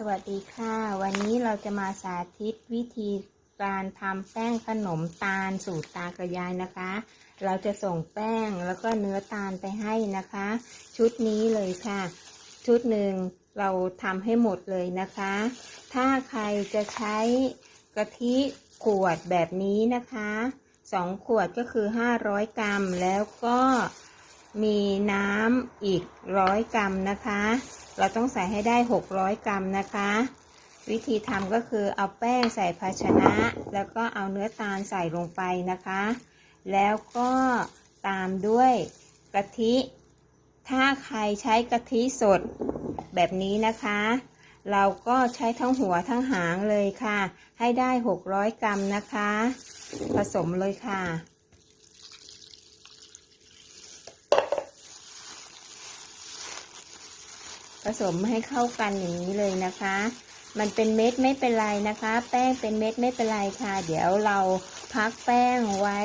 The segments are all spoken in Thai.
สวัสดีค่ะ วันนี้เราจะมาสาธิตวิธีการทำแป้งขนมตาลสูตรตากระยายนะคะ เราจะส่งแป้งแล้วก็เนื้อตาลไปให้นะคะ ชุดนี้เลยค่ะ ชุดหนึ่งเราทำให้หมดเลยนะคะ ถ้าใครจะใช้กะทิขวดแบบนี้นะคะสองขวดก็คือ 500 กรัม แล้วก็มีน้ำอีกร้อยกรัมนะคะ เราต้องใส่ให้ได้ 600 กรัมนะคะ วิธีทำก็คือเอาแป้งใส่ภาชนะ แล้วก็เอาเนื้อตาลใส่ลงไปนะคะ แล้วก็ตามด้วยกะทิ ถ้าใครใช้กะทิสดแบบนี้นะคะ เราก็ใช้ทั้งหัวทั้งหางเลยค่ะ ให้ได้ 600 กรัมนะคะ ผสมเลยค่ะ สมให้เข้ากันอย่างนี้เลยนะคะ มันเป็นเม็ดไม่เป็นไรนะคะ แป้งเป็นเม็ดไม่เป็นไรค่ะ เดี๋ยวเราพักแป้งไว้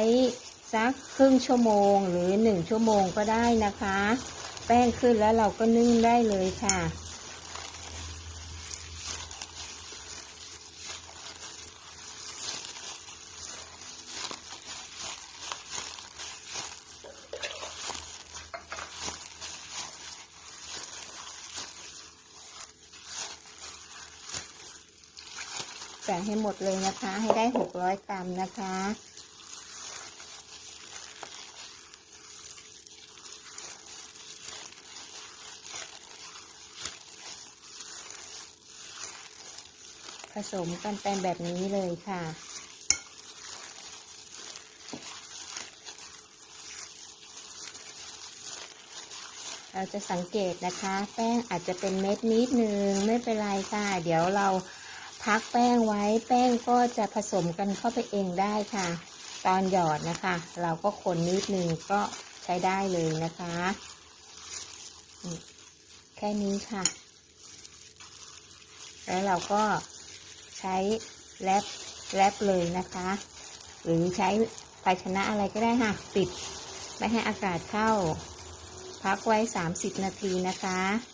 สักครึ่งชั่วโมงหรือหนึ่งชั่วโมงก็ได้นะคะ แป้งขึ้นแล้วเราก็นึ่งได้เลยค่ะ ใส่ให้หมดเลยนะคะ ให้ได้600กรัมนะคะ ผสมกันเป็นแบบนี้เลยค่ะเราจะสังเกตนะคะ แป้งอาจจะเป็นเม็ดนิดนึงไม่เป็นไรค่ะ เดี๋ยวเรา พักแป้งไว้แป้งก็จะผสมกันเข้าไปเองได้ค่ะ ตอนหยอดนะคะ เราก็คนนิดนึงก็ใช้ได้เลยนะคะ แค่นี้ค่ะ แล้วเราก็ใช้แรปแรปเลยนะคะ หรือใช้ภาชนะอะไรก็ได้ค่ะปิด ไม่ให้อากาศเข้า พักไว้ 30 นาทีนะคะ